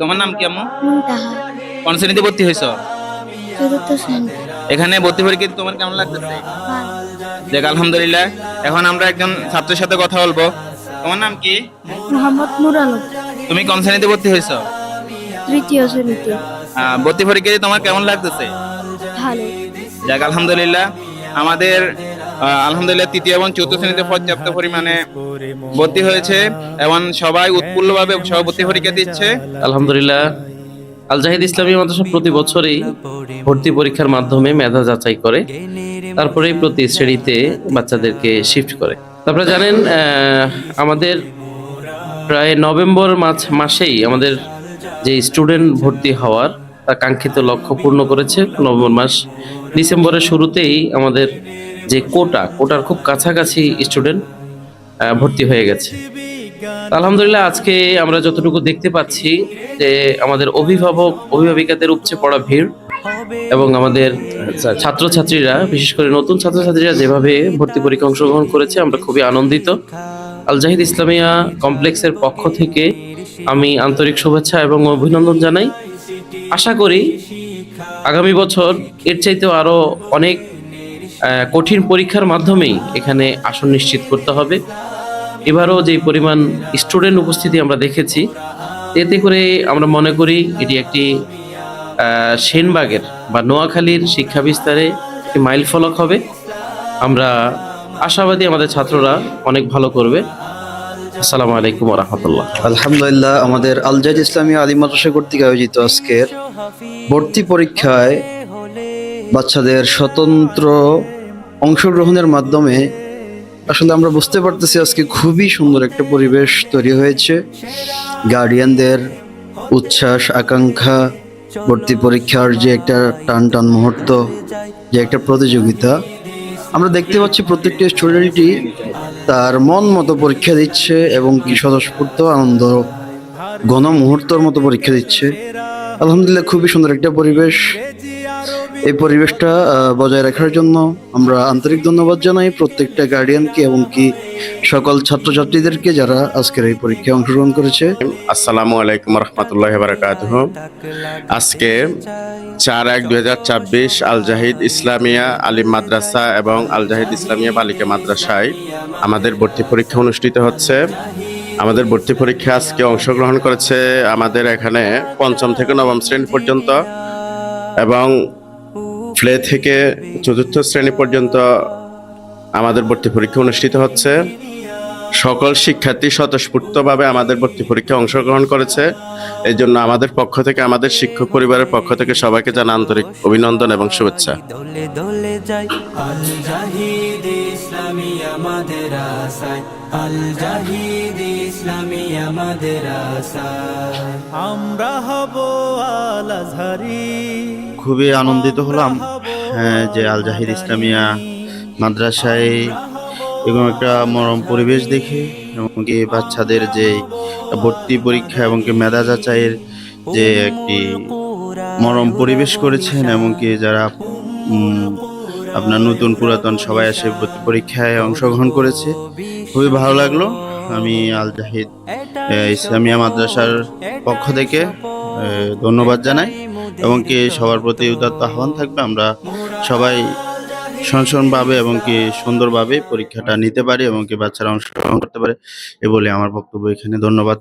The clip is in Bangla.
তোমার নাম কি আম্মু? কোন শ্রেণীতে ভর্তি হয়েছ? এখানে ভর্তি পরীক্ষা তোমার কেমন লাগতেছে? দেখ আলহামদুলিল্লাহ। এখন আমরা একজন ছাত্রের সাথে কথা বলব। তোমার নাম কি? মোহাম্মদ নুর আলম। তুমি কোন শ্রেণীতে ভর্তি হয়েছ? তৃতীয় শ্রেণীতে। ভর্তি পরীক্ষা দিয়ে তোমার কেমন লাগতেছে? ভালো। যাক আলহামদুলিল্লাহ। আমাদের আলহামদুলিল্লাহ তৃতীয় এবং চতুর্থ শ্রেণীতে পর্যাপ্ত পরিমাণে ভর্তি হয়েছে এবং সবাই উৎফুল্লভাবে সবাই ভর্তি পরীক্ষা দিচ্ছে। আলহামদুলিল্লাহ। আল জাহিদ ইসলামী মাদ্রাসা প্রতি বছরই ভর্তি পরীক্ষার মাধ্যমে মেধা যাচাই করে, তারপরে প্রতি শ্রেণীতে বাচ্চাদেরকে শিফট করে। তারপরে জানেন আমাদের প্রায় নভেম্বর মাস মাসেই আমাদের যে স্টুডেন্ট ভর্তি হওয়ার তা কাঙ্ক্ষিত লক্ষ্য পূর্ণ করেছে। নভেম্বর মাস ডিসেম্বরের শুরুতেই আমাদের যে কোটা, কোটার খুব কাছাকাছি স্টুডেন্ট ভর্তি হয়ে গেছে। আলহামদুলিল্লাহ আজকে আমরা যতটুকু দেখতে পাচ্ছি যে আমাদের অভিভাবক, অভিভাবিকাদের উপচে পড়া ভিড় এবং আমাদের ছাত্রছাত্রীরা, বিশেষ করে নতুন ছাত্রছাত্রীরা যেভাবে ভর্তি পরীক্ষা অংশগ্রহণ করেছে, আমরা খুবই আনন্দিত। আল জাহিদ ইসলামিয়া কমপ্লেক্সের পক্ষ থেকে আমি আন্তরিক শুভেচ্ছা এবং অভিনন্দন জানাই। আশা করি আগামী বছর এর চাইতেও আরও অনেক কঠিন পরীক্ষার মাধ্যমেই এখানে আসন নিশ্চিত করতে হবে। এবারও যে পরিমাণ স্টুডেন্ট উপস্থিতি আমরা দেখেছি, এতে করে আমরা মনে করি এটি একটি সেনবাগের বা নোয়াখালীর শিক্ষা বিস্তারে একটি মাইল ফলক হবে। আমরা আশাবাদী আমাদের ছাত্ররা অনেক ভালো করবে। আসসালামু আলাইকুম রহমতুল্লাহ। আলহামদুলিল্লাহ, আমাদের আলজাদ ইসলামী আলী মাদ্রাসা কর্তৃক আয়োজিত আজকের ভর্তি পরীক্ষায় বাচ্চাদের স্বতন্ত্র অংশগ্রহণের মাধ্যমে আসলে আমরা বুঝতে পারতেছি আজকে খুবই সুন্দর একটা পরিবেশ তৈরি হয়েছে। গার্ডিয়ানদের উচ্ছ্বাস, আকাঙ্ক্ষা, ভর্তি পরীক্ষার যে একটা টান টান মুহূর্ত, যে একটা প্রতিযোগিতা, আমরা দেখতে পাচ্ছি প্রত্যেকটি স্টুডেন্টই তার মন মতো পরীক্ষা দিচ্ছে এবং কি স্বতঃস্ফূর্ত আনন্দ, ঘন মুহূর্তর মতো পরীক্ষা দিচ্ছে। আলহামদুলিল্লাহ, খুবই সুন্দর একটা পরিবেশ। এই পরিবেশটা বজায় রাখার জন্য আমরা আন্তরিক ধন্যবাদ জানাই প্রত্যেকটা গার্ডিয়ানকে এবং কি সকল ছাত্রছাত্রীদেরকে যারা আজকের এই পরীক্ষায় অংশগ্রহণ করেছে। আসসালামু আলাইকুম রহমতুল্লাহ বারকাতুহ। আজকে চার এক দুই হাজার ছাব্বিশ আল জাহিদ ইসলামিয়া আলিম মাদ্রাসা এবং আল জাহিদ ইসলামিয়া বালিকা মাদ্রাসায় আমাদের ভর্তি পরীক্ষা অনুষ্ঠিত হচ্ছে। আমাদের ভর্তি পরীক্ষা আজকে অংশগ্রহণ করেছে আমাদের এখানে পঞ্চম থেকে নবম শ্রেণি পর্যন্ত এবং প্লে থেকে চতুর্থ শ্রেণি পর্যন্ত আমাদের ভর্তি পরীক্ষা অনুষ্ঠিত হচ্ছে। সকল শিক্ষার্থী স্বতঃস্ফূর্তভাবে আমাদের ভর্তি পরীক্ষায় অংশগ্রহণ করেছে। এই জন্য আমাদের পক্ষ থেকে, আমাদের শিক্ষক পরিবারের পক্ষ থেকে সবাইকে জানা আন্তরিক অভিনন্দন এবং শুভেচ্ছা। আমরা হব আল খুবই আনন্দিত হলাম হ্যাঁ, যে আল জাহিদ ইসলামিয়া মাদ্রাসায় এবং একটা মরম পরিবেশ দেখে এবং কি বাচ্চাদের যে ভর্তি পরীক্ষা এবং কি মেধা যাচাইয়ের যে একটি মরম পরিবেশ করেছেন এবং কি যারা আপনার নতুন পুরাতন সবাই এসে ভর্তি পরীক্ষায় অংশগ্রহণ করেছে খুবই ভালো লাগল। আমি আল জাহিদ ইসলামিয়া মাদ্রাসার পক্ষ থেকে ধন্যবাদ জানাই। এবং কি সবার প্রতি উদাত্ত আহ্বান থাকবে? আমরা সবাই সনসনভাবে এবং কি সুন্দরভাবে পরীক্ষাটা নিতে পারি এবং কি বাচ্চারা অংশগ্রহণ করতে পারে এ বলে আমার বক্তব্য এখানে। ধন্যবাদ।